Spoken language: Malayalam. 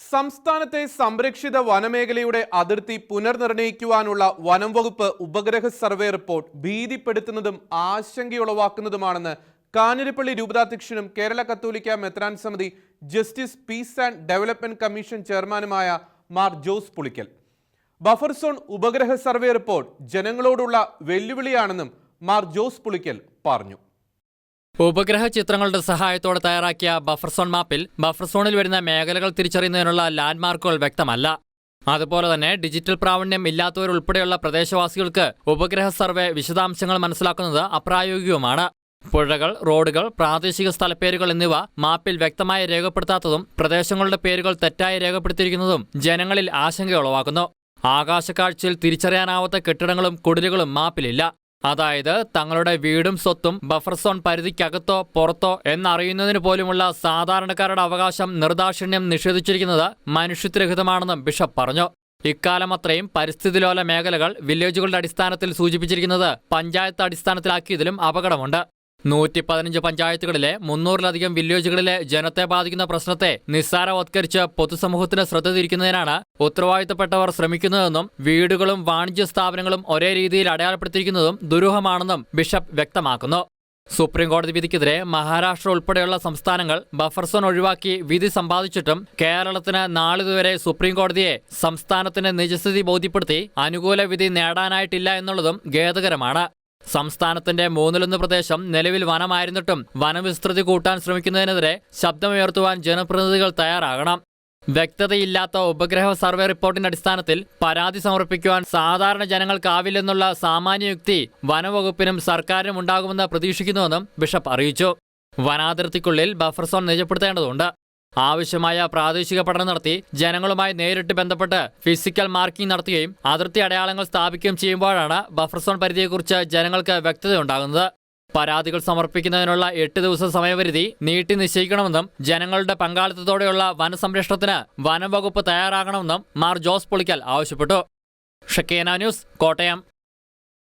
സംസ്ഥാനത്തെ സംരക്ഷിത വനമേഖലയുടെ അതിർത്തി പുനർനിർണയിക്കുവാനുള്ള വനം വകുപ്പ് ഉപഗ്രഹ സർവേ റിപ്പോർട്ട് ഭീതിപ്പെടുത്തുന്നതും ആശങ്കയുളവാക്കുന്നതുമാണെന്ന് കാഞ്ഞിരപ്പള്ളി രൂപതാധ്യക്ഷനും കേരള കത്തോലിക്ക മെത്രാൻ സമിതി justice peace and development commission ചെയർമാനുമായ മാർ ജോസ് പുളിക്കൽ. ബഫർ സോൺ ഉപഗ്രഹ സർവേ റിപ്പോർട്ട് ജനങ്ങളോടുള്ള വെല്ലുവിളിയാണെന്നും മാർ ജോസ് പുളിക്കൽ പറഞ്ഞു. ഉപഗ്രഹ ചിത്രങ്ങളുടെ സഹായത്തോടെ തയ്യാറാക്കിയ ബഫർ സോൺ മാപ്പിൽ ബഫർ സോണിൽ വരുന്ന മേഖലകൾ തിരിച്ചറിയുന്നതിനുള്ള ലാൻഡ്മാർക്കുകൾ വ്യക്തമല്ല. അതുപോലെ തന്നെ ഡിജിറ്റൽ പ്രാവീണ്യം ഇല്ലാത്തവരുൾപ്പെടെയുള്ള പ്രദേശവാസികൾക്ക് ഉപഗ്രഹ സർവേ വിശദാംശങ്ങൾ മനസ്സിലാക്കുന്നത് അപ്രായോഗികവുമാണ്. പുഴകൾ റോഡുകൾ പ്രാദേശിക സ്ഥലപ്പേരുകൾ എന്നിവ മാപ്പിൽ വ്യക്തമായി രേഖപ്പെടുത്താത്തതും പ്രദേശങ്ങളുടെ പേരുകൾ തെറ്റായി രേഖപ്പെടുത്തിയിരിക്കുന്നതും ജനങ്ങളിൽ ആശങ്കയുളവാക്കുന്നു ആകാശക്കാഴ്ചയിൽ തിരിച്ചറിയാനാവാത്ത കെട്ടിടങ്ങളും കുടിലുകളും മാപ്പിലില്ല അതായത് തങ്ങളുടെ വീടും സ്വത്തും ബഫർ സോൺ പരിധിക്കകത്തോ പുറത്തോ എന്നറിയുന്നതിന് പോലുമുള്ള സാധാരണക്കാരുടെ അവകാശം നിർദാക്ഷിണ്യം നിഷേധിച്ചിരിക്കുന്നത് മനുഷ്യത്വരഹിതമാണെന്നും ബിഷപ്പ് പറഞ്ഞു. ഇക്കാലം അത്രയും പരിസ്ഥിതിലോല മേഖലകൾ വില്ലേജുകളുടെ അടിസ്ഥാനത്തിൽ സൂചിപ്പിച്ചിരിക്കുന്നത് പഞ്ചായത്ത് അടിസ്ഥാനത്തിലാക്കിയതിലും അപകടമുണ്ട്. നൂറ്റി പതിനഞ്ച് പഞ്ചായത്തുകളിലെ മുന്നൂറിലധികം വില്ലേജുകളിലെ ജനത്തെ ബാധിക്കുന്ന പ്രശ്നത്തെ നിസ്സാരവത്കരിച്ച് പൊതുസമൂഹത്തിന് ശ്രദ്ധ തിരിക്കുന്നതിനാണ് ഉത്തരവാദിത്തപ്പെട്ടവർ ശ്രമിക്കുന്നതെന്നും വീടുകളും വാണിജ്യ സ്ഥാപനങ്ങളും ഒരേ രീതിയിൽ അടയാളപ്പെടുത്തിയിരിക്കുന്നതും ദുരൂഹമാണെന്നും ബിഷപ്പ് വ്യക്തമാക്കുന്നു. സുപ്രീംകോടതി വിധിക്കെതിരെ മഹാരാഷ്ട്ര ഉൾപ്പെടെയുള്ള സംസ്ഥാനങ്ങൾ ബഫർസോൺ ഒഴിവാക്കി വിധി സമ്പാദിച്ചിട്ടും കേരളത്തിന് നാളിതുവരെ സുപ്രീംകോടതിയെ സംസ്ഥാനത്തിന് നിജസ്ഥിതി ബോധ്യപ്പെടുത്തി അനുകൂല വിധി നേടാനായിട്ടില്ല എന്നുള്ളതും ഖേദകരമാണ്. സംസ്ഥാനത്തിന്റെ മൂന്നിലൊന്ന് പ്രദേശം നിലവിൽ വനമായിരുന്നിട്ടും വനവിസ്തൃതി കൂട്ടാൻ ശ്രമിക്കുന്നതിനെതിരെ ശബ്ദമുയർത്തുവാൻ ജനപ്രതിനിധികൾ തയ്യാറാകണം. വ്യക്തതയില്ലാത്ത ഉപഗ്രഹ സർവേ റിപ്പോർട്ടിന്റെ അടിസ്ഥാനത്തിൽ പരാതി സമർപ്പിക്കുവാൻ സാധാരണ ജനങ്ങൾക്കാവില്ലെന്നുള്ള സാമാന്യയുക്തി വനവകുപ്പിനും സർക്കാരിനും ഉണ്ടാകുമെന്ന് പ്രതീക്ഷിക്കുന്നുവെന്നും ബിഷപ്പ് അറിയിച്ചു. വനാതിർത്തിക്കുള്ളിൽ ബഫർ സോൺ നിജപ്പെടുത്തേണ്ടതുണ്ട്. ആവശ്യമായ പ്രാദേശിക പഠനം നടത്തി ജനങ്ങളുമായി നേരിട്ട് ബന്ധപ്പെട്ട് ഫിസിക്കൽ മാർക്കിംഗ് നടത്തുകയും അതിർത്തി അടയാളങ്ങൾ സ്ഥാപിക്കുകയും ചെയ്യുമ്പോഴാണ് ബഫർ സോൺ പരിധിയെക്കുറിച്ച് ജനങ്ങൾക്ക് വ്യക്തതയുണ്ടാകുന്നത്. പരാതികൾ സമർപ്പിക്കുന്നതിനുള്ള എട്ട് ദിവസം സമയപരിധി നീട്ടി നിശ്ചയിക്കണമെന്നും ജനങ്ങളുടെ പങ്കാളിത്തത്തോടെയുള്ള വനസംരക്ഷണത്തിന് വനം വകുപ്പ് തയ്യാറാകണമെന്നും മാർ ജോസ് പൊളിക്കൽ ആവശ്യപ്പെട്ടു. ഷക്കേന ന്യൂസ് കോട്ടയം.